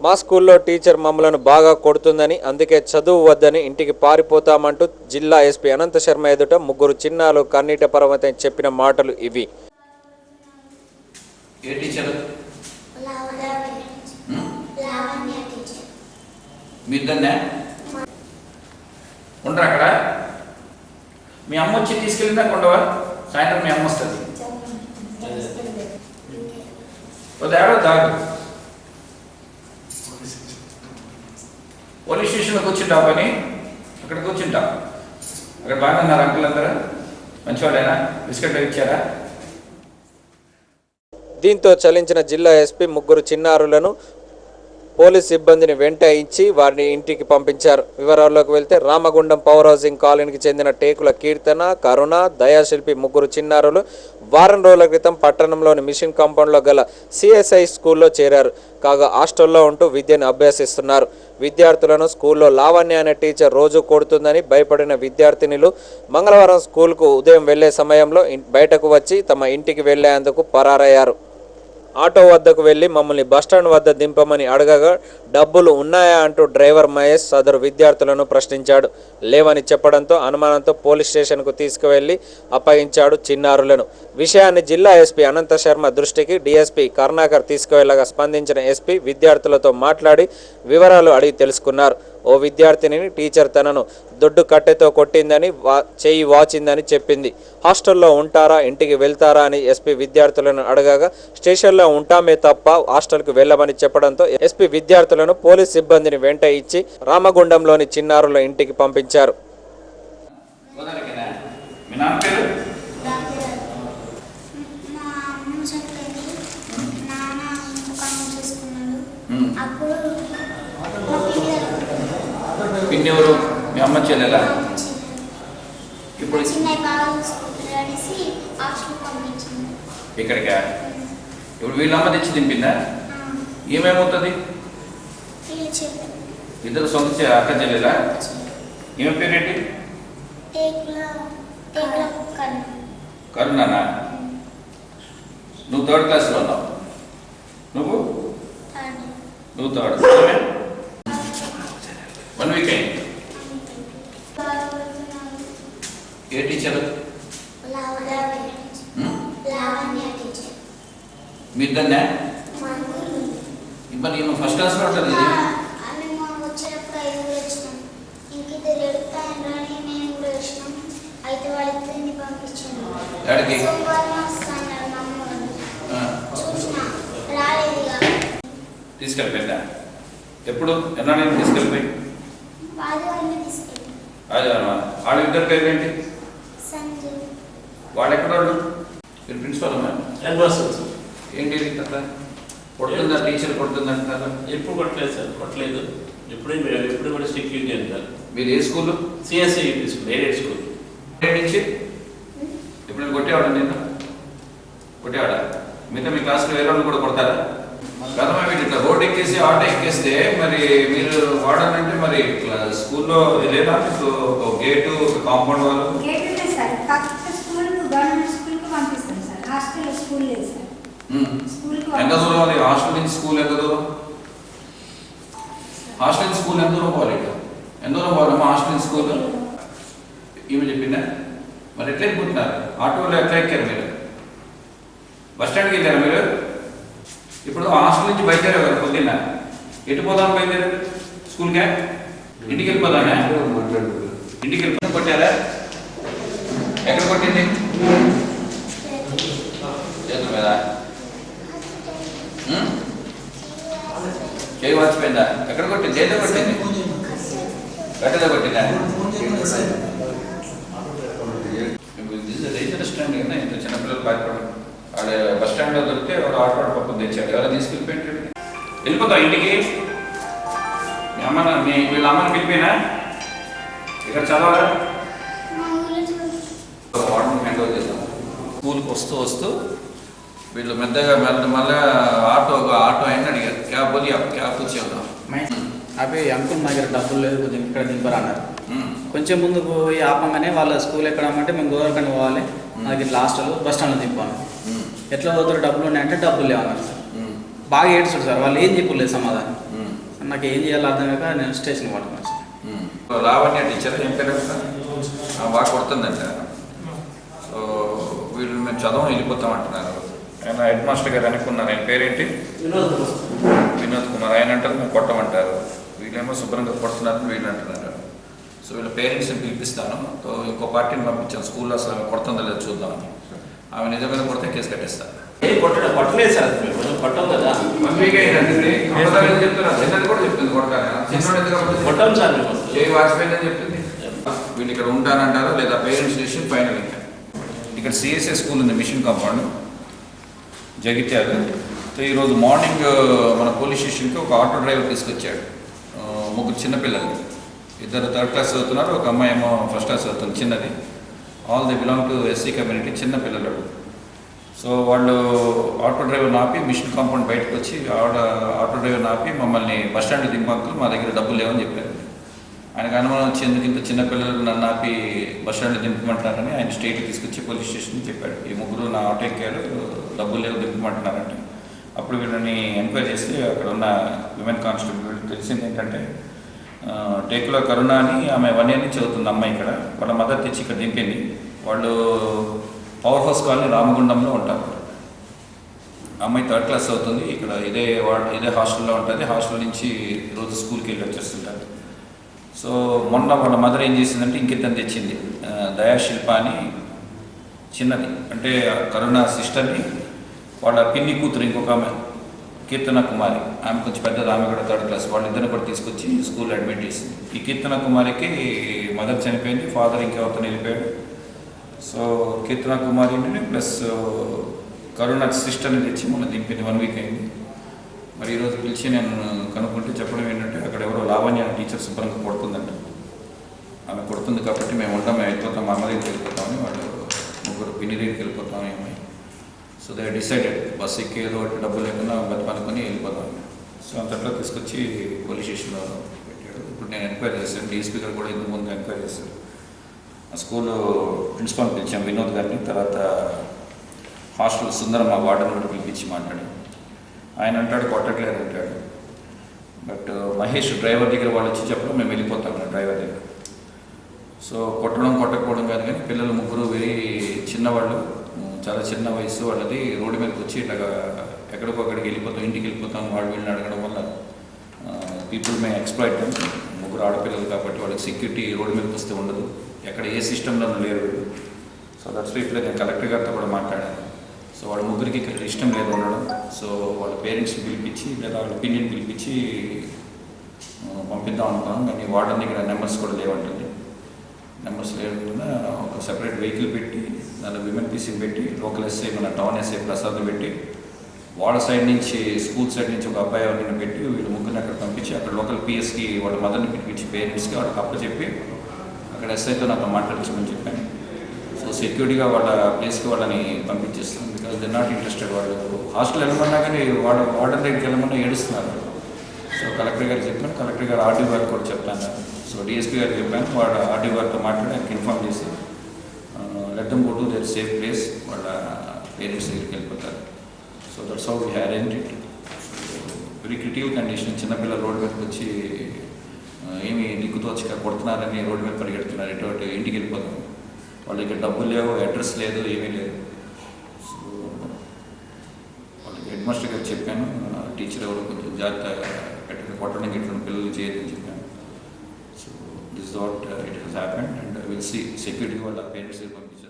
మా స్కూల్లో టీచర్ మమ్మలను బాగా కొడుతుందని అందుకే చదువు వద్దని ఇంటికి పారిపోతామంటూ జిల్లా ఎస్పీ అనంత శర్మ ఎదుట ముగ్గురు చిన్నాలు కన్నీట పర్వతం చెప్పిన మాటలు ఇవి. మీ ఇద్దరినే? ఉండరు అక్కడ? మీ అమ్మ వచ్చి తీసుకెళ్ళిందా ఉండవా సాయంత్రం మీ అమ్మ వస్తుంది. దాగు కూర్చుంటావు పని? అక్కడ కూర్చుంటావు అక్కడ బాగా ఉన్నారు అంకుల్ అందరూ. మంచివాడేనా బిస్కెట్ ఇచ్చారా? దీంతో చలించిన జిల్లా ఎస్పీ ముగ్గురు చిన్నారులను పోలీస్ సిబ్బందిని వెంట ఇచ్చి వారిని ఇంటికి పంపించారు. వివరాల్లోకి వెళ్తే రామగుండం పవర్ హౌసింగ్ కాలనీకి చెందిన టేకుల కీర్తన కరుణ దయాశిల్పి ముగ్గురు చిన్నారులు వారం రోజుల క్రితం పట్టణంలోని మిషన్ కాంపౌండ్లో గల సిఎస్ఐ స్కూల్లో చేరారు. కాగా హాస్టల్లో ఉంటూ విద్యను అభ్యసిస్తున్నారు. విద్యార్థులను స్కూల్లో లావణ్య అనే టీచర్ రోజు కొడుతుందని భయపడిన విద్యార్థినులు మంగళవారం స్కూల్కు ఉదయం వెళ్ళే సమయంలో బయటకు వచ్చి తమ ఇంటికి వెళ్ళేందుకు పరారయ్యారు. ఆటో వద్దకు వెళ్ళి మమ్మల్ని బస్టాండ్ వద్ద దింపమని అడగగా డబ్బులు ఉన్నాయా? అంటూ డ్రైవర్ మహేష్ సదరు విద్యార్థులను ప్రశ్నించాడు. లేవని చెప్పడంతో అనుమానంతో పోలీస్ స్టేషన్కు తీసుకువెళ్ళి అప్పగించాడు చిన్నారులను. విషయాన్ని జిల్లా ఎస్పీ అనంత శర్మ దృష్టికి డీఎస్పీ కరుణాకర్ తీసుకువెళ్ళగా స్పందించిన ఎస్పీ విద్యార్థులతో మాట్లాడి వివరాలు అడిగి తెలుసుకున్నారు. ఓ విద్యార్థిని టీచర్ తనను దొడ్డు కట్టెతో కొట్టిందని వా చేయి వాచిందని చెప్పింది. హాస్టల్లో ఉంటారా? ఇంటికి వెళ్తారా? అని ఎస్పీ విద్యార్థులను అడగగా స్టేషన్లో ఉంటామే తప్ప హాస్టల్కు వెళ్ళమని చెప్పడంతో ఎస్పీ విద్యార్థులను పోలీస్ సిబ్బందిని వెంట ఇచ్చి రామగుండంలోని చిన్నారుల ఇంటికి పంపించారు. అప్పుడు పిన్ని ఎవరు మీ అమ్మ చెల్లెలా ఇప్పుడు ఇక్కడికా ఇప్పుడు వీళ్ళ అమ్మ తెచ్చి దింపిందా? ఏమేమవుతుంది? ఇద్దరు సొంత అక్క చెల్లెలా? ఈమె పేరేంటి కరుణానా? నువ్వు థర్డ్ క్లాస్లో ఉన్నావు. నువ్వు? నువ్వు థర్డ్. వన్ వీక్ అయింది ఏ teacher Lavanya teacher Lavanya teacher మీ ఇద్దరినే మా ఊరు ఇప్పుడు నేను ఫస్ట్ వాళ్ళిద్దరిని పంపించాను ఎక్కడికి? తీసుకెళ్ళిపోయిందా ఎప్పుడు? ఎన్నాళ్ళు తీసుకెళ్ళిపోయి? తీసుకెళ్ళి అది వాళ్ళ ఇద్దరు పేరు ఏంటి సంజు. వాళ్ళు ఎక్కడ వాళ్ళు మీరు ప్రిన్సిపల్ అమ్మా? Advance sir. ఏంటి కథ? కొడుతుందా టీచర్ కొడుతుందంటున్నారు ఎప్పుడు కొట్టలేదు సార్ కొట్టలేదు. ఎప్పుడు ఎప్పుడు కూడా స్టిక్ యూజ్ అంటారు మీరు ఏ స్కూల్? సిఎస్ఐ స్కూల్ ఏరియడ్ స్కూల్. ఏ నుంచి? ఇప్పుడు నేను కొట్టేవాడా నేను కొట్టేవాడా? మిగతా మీ క్లాస్లో వేరే వాళ్ళు కూడా కొడతారా? కదమ్మా మీరు ఇట్లా రోడ్ ఎక్కేసి ఆటో ఎక్కేస్తే మరి మీరు వాడాలంటే మరి ఇట్లా స్కూల్లో లేదా మీకు ఒక గేటు ఒక కాంపౌండ్ వాళ్ళు? గేట్ లేదు సార్. కాకపోతే స్కూల్కు గవర్నమెంట్ స్కూల్కి పంపిస్తాం సార్. హాస్టల్లో స్కూల్ లేదు సార్. ఉమ్. స్కూల్కి ఎంత దూరం అది? హాస్టల్ నుంచి స్కూల్ ఎంత దూరం? హాస్టల్ నుంచి స్కూల్ ఎంత దూరం పోవాలి ఇక? ఎంత దూరం పోవాలమ్మా హాస్టల్ నుంచి స్కూల్? ఈమె చెప్పిందా? మరి ఎట్లా ఎక్కుతున్నారు ఆటోలో ఎట్లా ఎక్కారు మీరు? బస్ స్టాండ్కి వెళ్ళారా మీరు? ఇప్పుడు హాస్టల్ నుంచి బయలుదేరారు కదా పొద్దున్న. ఎటు పోదాం బయలుదేరారు స్కూల్కే? ఇంటికి వెళ్ళిపోదామే? ఇంటికి వెళ్ళి కొట్టారా? ఎక్కడ కొట్టింది? చేతుల మీద? చేయి వాచిపోయిందా? ఎక్కడ కొట్టింది? చేతితో కొట్టింది? గట్టతో కొట్టిందా? చిన్నపిల్లలు బాధపడడం వాళ్ళ బస్ స్టాండ్లో దొరికితే ఎవరు ఆటో పక్కన తెచ్చాడు. ఎవరు తీసుకెళ్ళిపోయింటాడు వెళ్ళిపోతావు ఇంటికి. మీ అమ్మ నా- మీ వీళ్ళ అమ్మని పిలిపోయినా ఇక్కడ చదవరా? వాటర్ హ్యాండ్ ఓవర్ చేద్దాం. స్కూల్కి వస్తూ వస్తూ వీళ్ళు మెద్దగా మెల్ల మళ్ళీ ఆటో ఒక ఆటో అయినా అడిగారు. క్యాబ్ బోలి క్యాబ్ కూర్చోద్దాం అవి అంకుల్ మా దగ్గర డబ్బులు లేదు కొంచెం ఇక్కడ దింపరా అన్నారు. కొంచెం ముందుకు పోయి ఆపంగానే వాళ్ళ స్కూల్ ఎక్కడ అంటే మేము గోవర్కని పోవాలి. మాకు ఇట్లా హాస్టల్ బస్ స్టాండ్లో దింపాను ఎట్లా పోతారు? డబ్బులు ఉన్నాయంటే డబ్బులు లేవన్నారు సార్. బాగా ఏడ్చాడు సార్. వాళ్ళు ఏం చెప్పలేదు సమాధానం. నాకు ఏం చేయాలో అర్థం కాక నేను స్టేషన్కి పట్టుకున్నాను సార్. లావణ్య టీచర్ ఏం పేరు బాగా కొడుతుందంట. సో వీళ్ళు మేము చదవం వెళ్ళిపోతాం అంటున్నారు. ఆయన హెడ్ మాస్టర్ గారు అనుకున్నారు ఆయన పేరేంటి? వినోద్ కుమార్. వినోద్ కుమార్. ఆయన అంటారు మేము కొట్టమంటారు. వీళ్ళేమో శుభ్రంగా కొడుతున్నారు వీళ్ళు అంటున్నారు. సో వీళ్ళ పేరెంట్స్ని పిలిపిస్తాను. ఇంకో పార్టీని పంపించాను. స్కూల్లో అసలు ఆమె కొడుతుందో లేదో చూద్దామని ఆమె నిజంగా కొడితే కేసు కట్టేస్తాను. ఏ కొట్టడం? సార్ కొట్టాం కదా. చెప్తున్నారు. కూడా చెప్తుంది కొడతాను? కొట్టాం వాచిపోయింది అని వీళ్ళు ఇక్కడ ఉంటానంటారా లేదా పేరెంట్స్ డిసిషన్ ఫైనల్ ఇంకా? ఇక్కడ సిఎస్ఏ స్కూల్ ఉంది మిషన్ కాంపౌండ్. జగిత్యాల. సో ఈరోజు మార్నింగ్ మన పోలీస్ స్టేషన్కి ఒక ఆటో డ్రైవర్ తీసుకొచ్చాడు. ముగ్గురు చిన్నపిల్లలు ఇద్దరు థర్డ్ క్లాస్ చదువుతున్నారు ఒక అమ్మాయి ఏమో ఫస్ట్ క్లాస్ చదువుతుంది చిన్నది. All the belong to SC community చిన్న పిల్లలు. సో వాళ్ళు ఆటో డ్రైవర్ ఆపి మిషన్ కాంపౌండ్ బయటకు వచ్చి ఆడ ఆటో డ్రైవర్ ఆపి మమ్మల్ని బస్ స్టాండ్ దింపాకులు మా దగ్గర డబ్బులు లేవని చెప్పారు. ఆయనకు అనుమానం వచ్చి ఎందుకు ఇంత చిన్న పిల్లలు నన్ను ఆపి బస్ స్టాండ్ దింపమంటున్నారని ఆయన స్టేట్కి తీసుకొచ్చి పోలీస్ స్టేషన్కి చెప్పాడు. ఈ ముగ్గురు నా ఆటో ఎక్కారు డబ్బులు లేవు దింపమంటున్నారంటే. అప్పుడు వీళ్ళని ఎంక్వైరీ చేస్తే అక్కడ ఉన్న విమెన్ కానిస్టేబుల్ తెలిసింది ఏంటంటే టేకులో కరుణ అని ఆమె వన్ ఇయర్ నుంచి చదువుతుంది అమ్మాయి ఇక్కడ. వాళ్ళ మదర్ తెచ్చి ఇక్కడ దింపింది. వాళ్ళు పవర్ హౌస్ కాలనీ రామగుండంలో ఉంటారు. అమ్మాయి థర్డ్ క్లాస్ అవుతుంది ఇక్కడ ఇదే వార్డ్ ఇదే హాస్టల్లో ఉంటుంది. హాస్టల్ నుంచి రోజు స్కూల్కి వెళ్ళి వచ్చేస్తుంటారు. సో మొన్న వాళ్ళ మదర్ ఏం చేసిందంటే ఇంకెత్తని తెచ్చింది. దయాశిల్ప అని చిన్నది. అంటే కరుణ సిస్టర్ని వాళ్ళ పిన్ని కూతురు ఇంకొక ఆమె. కీర్తన కుమారి. ఆమె కొంచెం పెద్దది ఆమె కూడా థర్డ్ క్లాస్. వాళ్ళిద్దరిని కూడా తీసుకొచ్చి స్కూల్ అడ్మిట్ చేసింది. ఈ కీర్తన కుమారికి మదర్ చనిపోయింది ఫాదర్ ఇంకెవరితో వెళ్ళిపోయాడు సో కీర్తన కుమారిని ప్లస్ కరుణ సిస్టర్ని తెచ్చి మొన్న దింపింది వన్ వీక్ అయింది. మరి ఈరోజు పిలిచి నేను కనుక్కుంటే చెప్పడం ఏంటంటే అక్కడ ఎవరో లావణ్య టీచర్ శుభ్రంగా కొడుతుందంట ఆమె కొడుతుంది కాబట్టి మేము ఉంటాం మేము వెళ్ళిపోతాం మా అమ్మ దగ్గరికి వెళ్ళిపోతామని వాళ్ళు ముగ్గురు పిన్ని దగ్గరికి వెళ్ళిపోతామని ఏమై సో దే డిసైడెడ్ బస్ ఎక్కి ఏదో ఒకటి డబ్బు లేకుండా బతిపనుకొని వెళ్ళిపోతాం సో అంతట్లో తీసుకొచ్చి పోలీస్ స్టేషన్లో పెట్టాడు. ఇప్పుడు నేను ఎంక్వైరీ చేశాను. డీఎస్పీ గారు కూడా ఇంతకు ముందు ఎంక్వైరీ చేశారు. ఆ స్కూల్ ప్రిన్సిపాల్ పిలిచాం వినోద్ గారిని. తర్వాత హాస్టల్ సుందరం ఆ వార్డెన్ కూడా పిలిపించి మాట్లాడాం ఆయన అంటాడు కొట్టట్లేదు అంటాడు. బట్ మహేష్ డ్రైవర్ దగ్గర వాళ్ళు వచ్చి చెప్పడం మేము వెళ్ళిపోతాం డ్రైవర్ దగ్గర. సో కొట్టడం కొట్టకపోవడం కాదు కానీ పిల్లలు ముగ్గురు వెరీ చిన్నవాళ్ళు. చాలా చిన్న వయసు వాళ్ళది. రోడ్డు మీదకి వచ్చి ఇట్లా ఎక్కడికో అక్కడికి వెళ్ళిపోతాం ఇంటికి వెళ్ళిపోతాం వాళ్ళు వీళ్ళని అడగడం వల్ల పీపుల్ మే ఎక్స్ప్లాయిట్ ముగ్గురు ఆడపిల్లలు కాబట్టి వాళ్ళకి సెక్యూరిటీ రోడ్డు మీదకి వస్తే ఉండదు. ఎక్కడ ఏ సిస్టంలో లేరు సో దట్స్ ఇట్లా నేను కలెక్టర్ గారితో కూడా మాట్లాడాను. సో వాళ్ళ ముగ్గురికి ఇక్కడ ఇష్టం లేదు ఉండడం. సో వాళ్ళ పేరెంట్స్ని పిలిపించి లేదా వాళ్ళ ఒపీనియన్ పిలిపించి పంపిద్దాం అనుకున్నాం. కానీ వార్డన్ దగ్గర నెంబర్స్ కూడా లేవంటుంది. నెంబర్స్ లేకుండా ఒక సెపరేట్ వెహికల్ పెట్టి దాన్ని విమెన్ పీసీని పెట్టి లోకల్ ఎస్ఐ మన టౌన్ ఎస్ఐ ప్రసాద్ పెట్టి వాళ్ళ సైడ్ నుంచి స్కూల్ సైడ్ నుంచి ఒక అబ్బాయి ఎవరిని పెట్టి వీళ్ళు ముగ్గురిని అక్కడ పంపించి అక్కడ లోకల్ పిఎస్కి వాళ్ళ మదర్ని పిలిపించి పేరెంట్స్కి వాళ్ళకి అప్పచెప్పి అక్కడ ఎస్ఐతో నాతో మాట్లాడించమని చెప్పాను. సో సెక్యూరిటీగా వాళ్ళ ప్లేస్కి వాళ్ళని పంపించేస్తాను బికాజ్ దే నాట్ ఇంట్రెస్టెడ్ వాళ్ళు హాస్టల్ వెళ్ళమన్నా కానీ వాళ్ళ వార్డెన్ దగ్గరికి వెళ్ళమన్నా ఏడుస్తున్నారు. సో కలెక్టర్ గారు చెప్పాను. కలెక్టర్ గారు ఆర్డీ గారికి కూడా చెప్తాను సో డిఎస్పీ గారు చెప్పాను. వాళ్ళ ఆర్డీ గారితో మాట్లాడి ఆయనకి ఇన్ఫార్మ్ చేసి let them go to their safe place వాళ్ళ పేరెంట్స్ దగ్గరికి వెళ్ళిపోతారు. So that's how we arrange it very critical condition చిన్నపిల్ల రోడ్డు మీదకి వచ్చి uh, ఏమి ఏమి దిక్కుతోచక కొడుతున్నారని రోడ్డు మీద పరిగెడుతున్నారు. ఎటువంటి ఇంటికి వెళ్ళిపోతాం. వాళ్ళ దగ్గర డబ్బులు లేవు అడ్రస్ లేదు ఏమీ లేదు. సో వాళ్ళకి హెడ్ మాస్టర్ గారు చెప్పాను టీచర్ ఎవరు కొంచెం జాగ్రత్త పెట్టండి కొట్టడం ఇటువంటి పిల్లలు చేయదని చెప్పాను. So this what it has happened and will see security వాళ్ళ పేరెంట్స్ పంపించారు